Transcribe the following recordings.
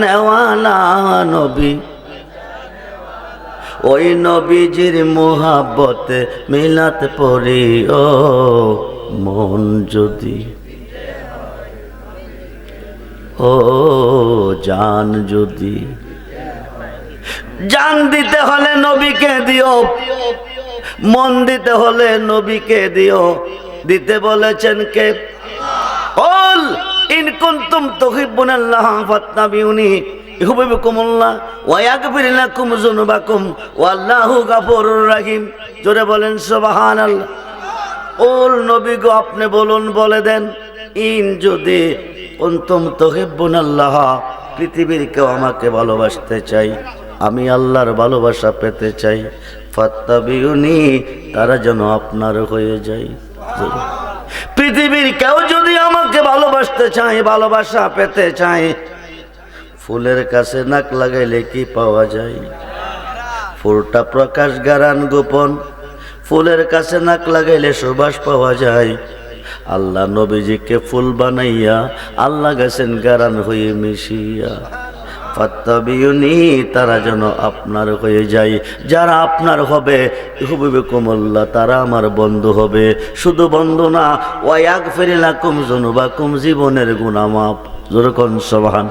নেওয়ালা নবী। ওই নবীজির মোহাব্বতে মিলাত পড়ি ও মন যদি। ও জান যদি। জান দিতে হলে নবীকে দিও। মন দিতে হলে নবীকে দিও। দিতে বলেছেন কে? ইন কুনতুম তুহিব্বুনাল্লাহ ফাত্তাবিউনি, ইহুবিবকুমুল্লাহ ওয়া ইয়াগফির লাকুম যুনুবাকুম, ওয়াল্লাহু গাফুরুর রাহিম। জোরে বলেন, সুবহানাল্লাহ। ওল নবী গো, আপনি বলুন, বলে দেন, ইন যদি কুনতুম তুহিব্বুনাল্লাহ পৃথিবীর কেউ আমাকে ভালোবাসতে চাই, আমি আল্লাহর ভালোবাসা পেতে চাই, ফাত্তাবিউনি, তারা যেন আপনার হয়ে যায়। পৃথিবীর কেউ যদি আমাকে ভালোবাসতে চায়, ভালোবাসা পেতে চায়, ফুলের কাছে নাক লাগাইলে কি পাওয়া যায়? ফুলটা প্রকাশ গারান গোপন, ফুলের কাছে নাক লাগাইলে সুবাস পাওয়া যায়। আল্লাহ নবীজিকে ফুল বানাইয়া, আল্লাহ গেছেন গারান হয়ে মিশিয়া। তারা যেন আপনার হয়ে যায়। যারা আপনার হবে, হুবিবে কমল্লা, তারা আমার বন্ধু হবে। শুধু বন্ধু না ওয়াক ফেরিলা কুম জনুবা কুম জীবনের গুণামাপ যেরকম সবান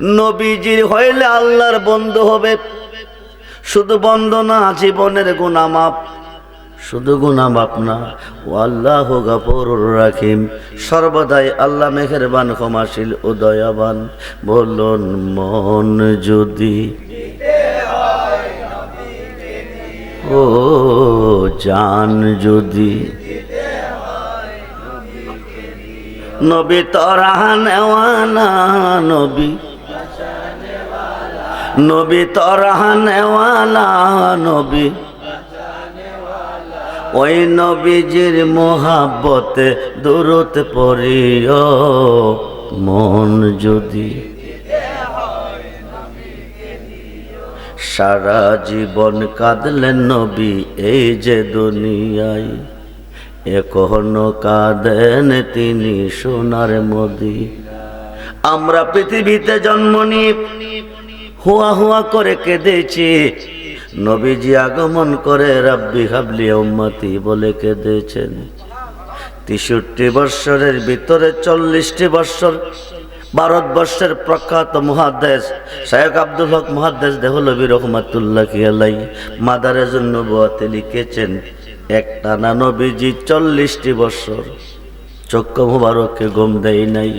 নবীজির হইলে আল্লাহর বন্ধু হবে। শুধু বন্ধু না, জীবনের গুণামাপ শুধু গুণামাপ না ও আল্লাহ গাফরুর রাখিম সর্বদাই আল্লাহ মেহেরবান, ক্ষমাশীল ও দয়াবান। বলুন, মন যদি ও জান যদি নবী তরা নেওয়ানা নবী। নবী তরা নেওয়ালা নবী। ওই নবীজির মোহাব্বতে দূরত পড়িও। মন যদি সারা জীবন কাঁদলেন নবী, এই যে দুনিয়ায় এখনও কাঁদেন তিনি সোনার মোদি। আমরা পৃথিবীতে জন্ম নিয়ে হুয়া হুয়া করে কেঁদেছি নবীজি আগমন করে রাব্বি হাবলি উম্মতি বলে কেঁদেছেন। তেষট্টি বৎসরের ভিতরে চল্লিশটি বৎসর ভারতবর্ষের প্রখ্যাত মহাদেশ শায়ক আব্দুল হক মহাদেশ দেহলবী রহমাতুল্লাহ কিয়ালাই জন্য বোয়াতে লিখেছেন, একটানা নবীজি চল্লিশটি বৎসর। চক্ষু মুবারককে গম দেয় নাই,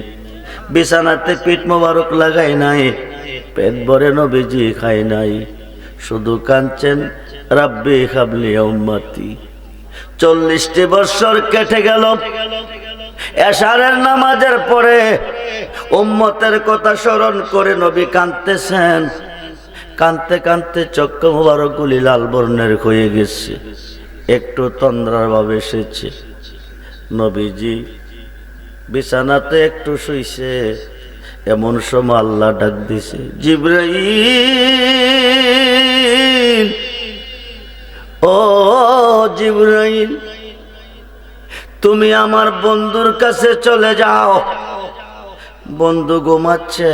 বিছানাতে পিঠ মুবারক লাগাই নাই, পেট ভরে নবীজি খাই নাই। শুধু কাঁদছেন, রাব্বি খাবলি উম্মতি। চল্লিশটি বৎসর কেটে গেল। এশারের নামাজের পরে উম্মতের কথা স্মরণ করে নবী কাঁদতেছেন। কাঁদতে কাঁদতে চক্ষু মুবারকগুলি লাল বর্ণের হয়ে গেছে। একটু তন্দ্রার ভাবে এসেছে। নবীজি বিছানাতে একটু শুইছে। এমন সময় আল্লাহ ডাক দিছে, জিব্রাইল, ও জিব্রাইল, তুমি আমার বন্ধুর কাছে চলে যাও। বন্ধু ঘুমাচ্ছে,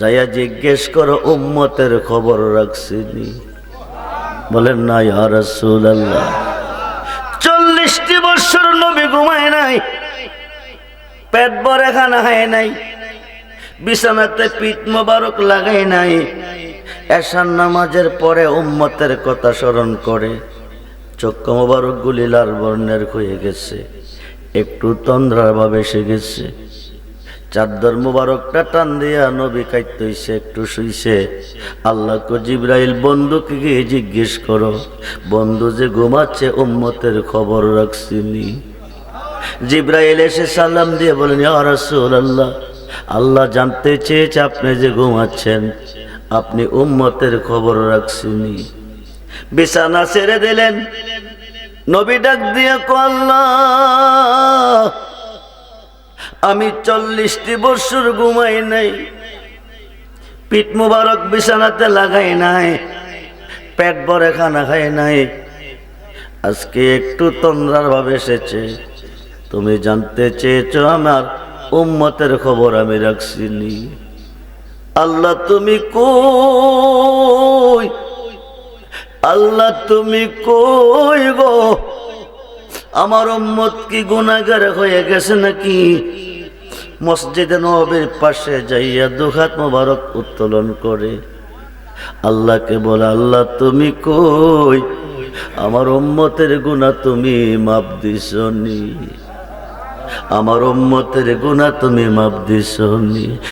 যাইয়া জিজ্ঞেস করো, উম্মতের খবর রাখছিনি বলেন, না ইয়া রাসূলুল্লাহ, চল্লিশটি বছর নবী ঘুমায় নাই, পেট ভরে খানা খায় নাই। বিছানাতে পিঠ মোবারক লাগাই নাই। এশার নামাজের পরে উম্মতের কথা স্মরণ করে, চক্ষু মোবারক গুলি লাল বর্ণের হয়ে গেছে, একটু তন্দ্রার ভাবে এসে গেছে। চাদর মুবারকটা টান দিয়া নবী খাইতেছে একটু শুইছে। আল্লাহ জিব্রাইল বন্ধুকে গিয়ে জিজ্ঞেস করো, বন্ধু যে ঘুমাচ্ছে উম্মতের খবর রাখছিনি জিব্রাইল এসে সালাম দিয়ে বলেন রাসূলুল্লাহ আল্লাহ জানতে চেয়েছে আপনি যে ঘুমাচ্ছেন। আপনি উম্মতের খবর রাখছিনি বিছানা ছেড়ে দিলেন। নবী ডাক দিয়ে কল্লা আমি চল্লিশটি বছর ঘুমাই নাই। পিঠ মুবারক বিছানাতে লাগাই নাই। পেট ভরে খানা খাই নাই। আজকে একটু তন্দ্রার ভাবে এসেছে। তুমি জানতে চেয়েছ আমার উম্মতের খবর আমি রাখছিনি আল্লাহ তুমি কই? আল্লাহ তুমি কই গো? আমার উম্মত কি গুনাহগার হয়ে গেছে নাকি? মসজিদে নবীর পাশে যাইয়া দুহাত মোবারক উত্তোলন করে। আল্লাহকে বলে, আল্লাহ তুমি কই? আমার উম্মতের গুণা তুমি মাপ দিছনি আমার উম্মতের গুণা তুমি মাপ দিছনি